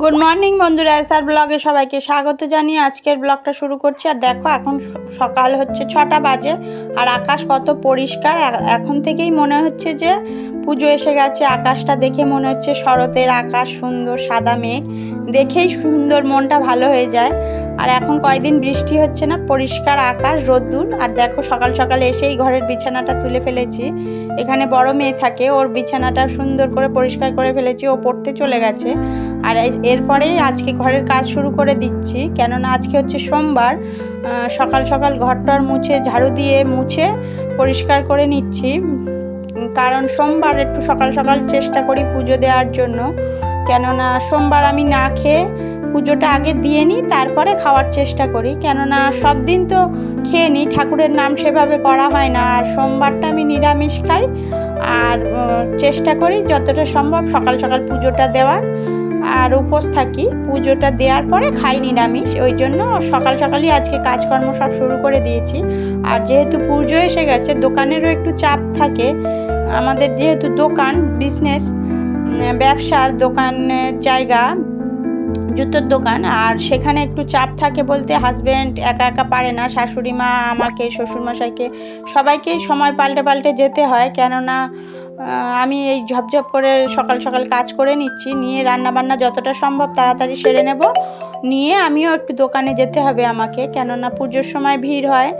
Good morning বন্ধুরা। SR ব্লগে সবাইকে স্বাগত জানিয়ে আজকের ব্লগটা শুরু করছি। আর দেখো, এখন সকাল হচ্ছে ছটা বাজে, আর আকাশ কত পরিষ্কার। এখন থেকেই মনে হচ্ছে যে পুজো এসে গেছে, আকাশটা দেখে মনে হচ্ছে শরতের আকাশ, সুন্দর সাদা মেঘ। দেখেই সুন্দর মনটা ভালো হয়ে যায়। আর এখন কয়দিন বৃষ্টি হচ্ছে না, পরিষ্কার আকাশ, রোদ্দুর। আর দেখো সকাল সকাল এসেই ঘরের বিছানাটা তুলে ফেলেছি। এখানে বড় মেয়ে থাকে, ওর বিছানাটা সুন্দর করে পরিষ্কার করে ফেলেছি, ও পড়তে চলে গেছে। আর এরপরেই আজকে ঘরের কাজ শুরু করে দিচ্ছি, কেননা আজকে হচ্ছে সোমবার। সকাল সকাল ঘরটর মুছে, ঝাড়ু দিয়ে মুছে, পরিষ্কার করে নিচ্ছি। কারণ সোমবার একটু সকাল সকাল চেষ্টা করি পুজো দেওয়ার জন্য। কেননা সোমবার আমি না খেয়ে পুজোটা আগে দিয়ে নিই, তারপরে খাওয়ার চেষ্টা করি। কেননা সব দিন তো খেয়ে নিই, ঠাকুরের নাম সেভাবে করা হয় না। আর সোমবারটা আমি নিরামিষ খাই। আর চেষ্টা করি যতটা সম্ভব সকাল সকাল পুজোটা দেওয়ার। আর উপোস থাকি, পুজোটা দেওয়ার পরে খাই নিরামিষ, ওই জন্য সকাল সকালই আজকে কাজকর্ম সব শুরু করে দিয়েছি। আর যেহেতু পুজো এসে গেছে, দোকানেরও একটু চাপ থাকে। আমাদের যেহেতু দোকান বিজনেস ব্যবসার দোকান জায়গা, জুতোর দোকান, আর সেখানে একটু চাপ থাকে বলতে হাজব্যান্ড একা একা পারে না, শাশুড়ি মা, আমাকে, শ্বশুরমশাইকে, সবাইকেই সময় পাল্টে পাল্টে যেতে হয়। কেননা আমি এই ঝপঝপ করে সকাল সকাল কাজ করে নিচ্ছি, নিয়ে রান্না বান্না যতটা সম্ভব তাড়াতাড়ি সেরে নেব। নিয়ে আমিও একটু দোকানে যেতে হবে আমাকে, কেননা পুজোর সময় ভিড় হয়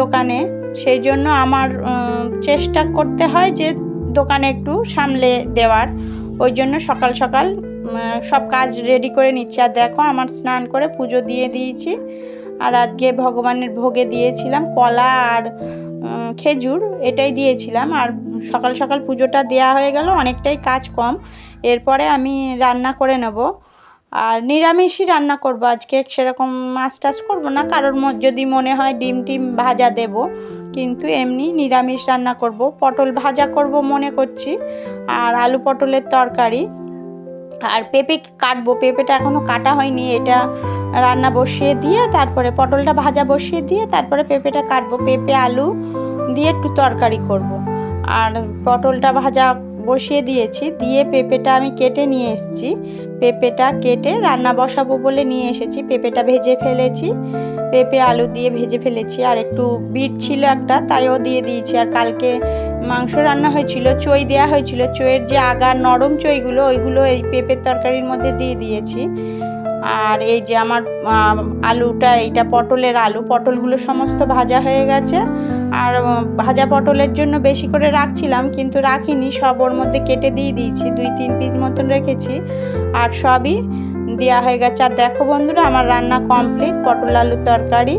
দোকানে, সেই জন্য আমার চেষ্টা করতে হয় যে দোকানে একটু সামলে দেওয়ার। ওই জন্য সকাল সকাল সব কাজ রেডি করে নিচ্ছি। আর দেখো আমার স্নান করে পুজো দিয়ে দিয়েছি। আর আজকে ভগবানের ভোগে দিয়েছিলাম কলা আর খেজুর এটাই দিয়েছিলাম। আর সকাল সকাল পুজোটা দেওয়া হয়ে গেল, অনেকটাই কাজ কম। এরপরে আমি রান্না করে নেব। আর নিরামিষই রান্না করব। আজকে সেরকম মাছ টাছ করব না, কারোর যদি মনে হয় ডিম টিম ভাজা দেব, কিন্তু এমনি নিরামিষ রান্না করব। পটল ভাজা করব মনে করছি, আর আলু পটলের তরকারি। আর পেঁপে কাটবো, পেঁপেটা এখনও কাটা হয়নি, এটা রান্না বসিয়ে দিয়ে, তারপরে পটলটা ভাজা বসিয়ে দিয়ে, তারপরে পেঁপেটা কাটবো। পেঁপে, আলু দিয়ে একটু তরকারি করব। আর পটলটা ভাজা বসিয়ে দিয়েছি, দিয়ে পেঁপেটা আমি কেটে নিয়ে এসেছি। পেঁপেটা কেটে রান্না বসাবো বলে নিয়ে এসেছি। পেঁপেটা ভেজে ফেলেছি। পেঁপে, আলু দিয়ে ভেজে ফেলেছি। আর একটু বিট ছিল একটা, তাইও দিয়ে দিয়েছি। আর কালকে মাংস রান্না হয়েছিল, চই দেওয়া হয়েছিল। চইয়ের যে আগা নরম চইগুলো, ওইগুলো এই পেঁপের তরকারির মধ্যে দিয়ে দিয়েছি। আর এই যে আমার আলুটা, এইটা পটলের আলু, পটলগুলো সমস্ত ভাজা হয়ে গেছে। আর ভাজা পটলের জন্য বেশি করে রাখছিলাম, কিন্তু রাখিনি, সব ওর মধ্যে কেটে দিয়ে দিয়েছি, দুই তিন পিস মতন রেখেছি। আর সবই দেওয়া হয়ে গেছে। আর দেখো বন্ধুরা, আমার রান্না কমপ্লিট পটল আলুর তরকারি।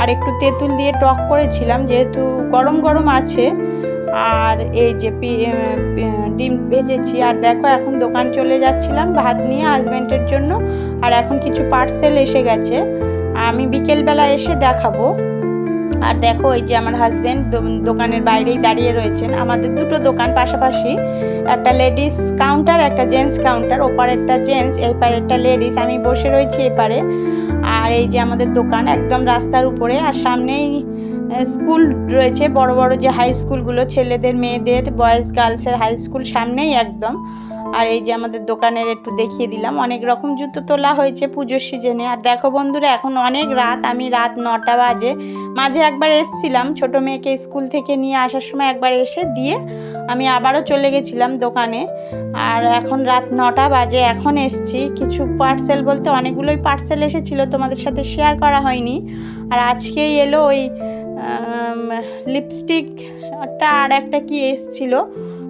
আর একটু তেঁতুল দিয়ে টক করেছিলাম, যেহেতু গরম গরম আছে আর এই যে ডিম ভেজেছি। আর দেখো, এখন দোকান চলে যাচ্ছিলাম ভাত নিয়ে হাজব্যান্ডের জন্য। আর এখন কিছু পার্সেল এসে গেছে। আমি বিকেলবেলা এসে দেখাবো। আর দেখো, এই যে আমার হাজব্যান্ড দোকানের বাইরেই দাঁড়িয়ে রয়েছেন। আমাদের দুটো দোকান পাশাপাশি। একটা লেডিস কাউন্টার একটা জেন্টস কাউন্টার ওপারেরটা জেন্টস এই পারেরটা লেডিস আমি বসে রয়েছি এপারে। আর এই যে আমাদের দোকান একদম রাস্তার উপরে। আর সামনেই স্কুল রয়েছে, বড় বড় যে হাই স্কুলগুলো ছেলেদের, মেয়েদের বয়েজ গার্লসের হাই স্কুল সামনেই একদম। আর এই যে আমাদের দোকানের একটু দেখিয়ে দিলাম, অনেক রকম জুতো তোলা হয়েছে পুজোর সিজনে আর দেখো বন্ধুরা, এখন অনেক রাত, আমি রাত নটা বাজে। মাঝে একবার এসছিলাম, ছোট মেয়েকে স্কুল থেকে নিয়ে আসার সময় একবার এসে দিয়ে আমি আবারও চলে গেছিলাম দোকানে। আর এখন রাত নটা বাজে, এখন এসছি। কিছু পার্সেল বলতে অনেকগুলোই পার্সেল এসেছিল, তোমাদের সাথে শেয়ার করা হয়নি। আর আজকেই এলো ওই লিপস্টিকটা আর একটা কি এসছিল,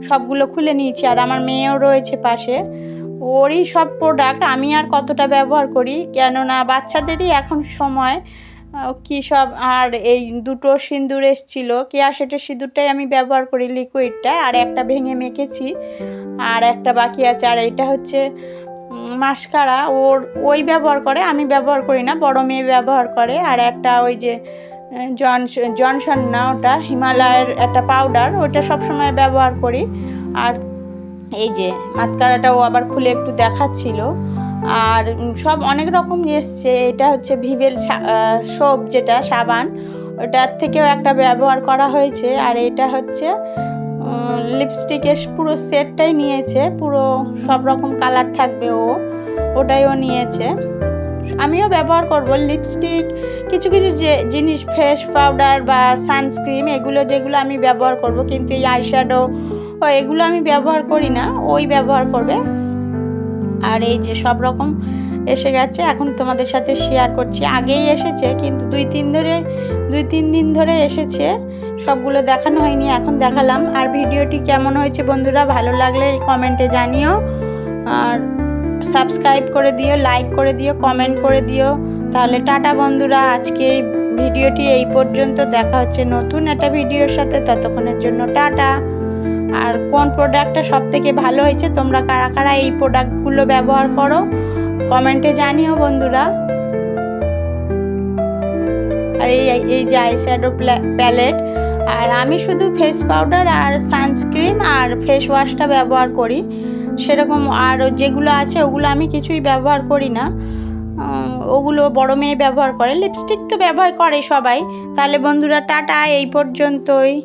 সবগুলো খুলে নিয়েছি, আর আমার মেয়েও রয়েছে পাশে। ওরই সব প্রোডাক্ট আমি আর কতটা ব্যবহার করি, কেননা বাচ্চাদেরই এখন সময় কী সব, আর এই দুটো সিঁদুর এসছিল কেয়া সেটের সিঁদুরটাই আমি ব্যবহার করি লিকুইডটা আর একটা ভেঙে মেখেছি, আর একটা বাকি আছে, আর এটা হচ্ছে মাস্কারা ওর, ওই ব্যবহার করে, আমি ব্যবহার করি না, বড় মেয়ে ব্যবহার করে, আর একটা ওই যে জনস জনসন না ওটা, হিমালয়ের একটা পাউডার ওটা সবসময় ব্যবহার করি। আর এই যে মাস্কারাটাও আবার খুলে একটু দেখাচ্ছিল। আর সব অনেক রকম এসছে, এটা হচ্ছে ভিভেল সোপ যেটা, সাবান, ওটার থেকেও একটা ব্যবহার করা হয়েছে। আর এটা হচ্ছে লিপস্টিকের পুরো সেটটাই নিয়েছে, পুরো সব রকম কালার থাকবে ও ওটাইও নিয়েছে। আমিও ব্যবহার করব লিপস্টিক কিছু কিছু যে জিনিস ফেস পাউডার বা সানস্ক্রিন এগুলো যেগুলো আমি ব্যবহার করব, কিন্তু এই আইশ্যাডো এগুলো আমি ব্যবহার করি না, ওই ব্যবহার করবে। আর এই যে সব রকম এসে গেছে, এখন তোমাদের সাথে শেয়ার করছি। আগেই এসেছে, কিন্তু দুই তিন ধরে, দুই তিন দিন ধরে এসেছে, সবগুলো দেখানো হয়নি, এখন দেখালাম। আর ভিডিওটি কেমন হয়েছে বন্ধুরা, ভালো লাগলে কমেন্টে জানিও। আর সাবস্ক্রাইব করে দিও লাইক করে দিও কমেন্ট করে দিও। তাহলে টাটা বন্ধুরা, আজকে এই ভিডিওটি এই পর্যন্ত। দেখা হচ্ছে নতুন একটা ভিডিওর সাথে, ততক্ষণের জন্য টাটা। আর কোন প্রোডাক্টটা সব থেকে ভালো হয়েছে, তোমরা কারা কারা এই প্রোডাক্টগুলো ব্যবহার করো কমেন্টে জানিও বন্ধুরা। আর এই এই যে আইশ্যাডো প্যালেট আর আমি শুধু ফেস পাউডার আর সানস্ক্রিন আর ফেস ওয়াশটা ব্যবহার করি। সেরকম আর যেগুলো আছে ওগুলো আমি কিছুই ব্যবহার করি না। ওগুলো বড় মেয়ে ব্যবহার করে। লিপস্টিক তো ব্যবহার করে সবাই। তাহলে বন্ধুরা, টাটা, এই পর্যন্তই।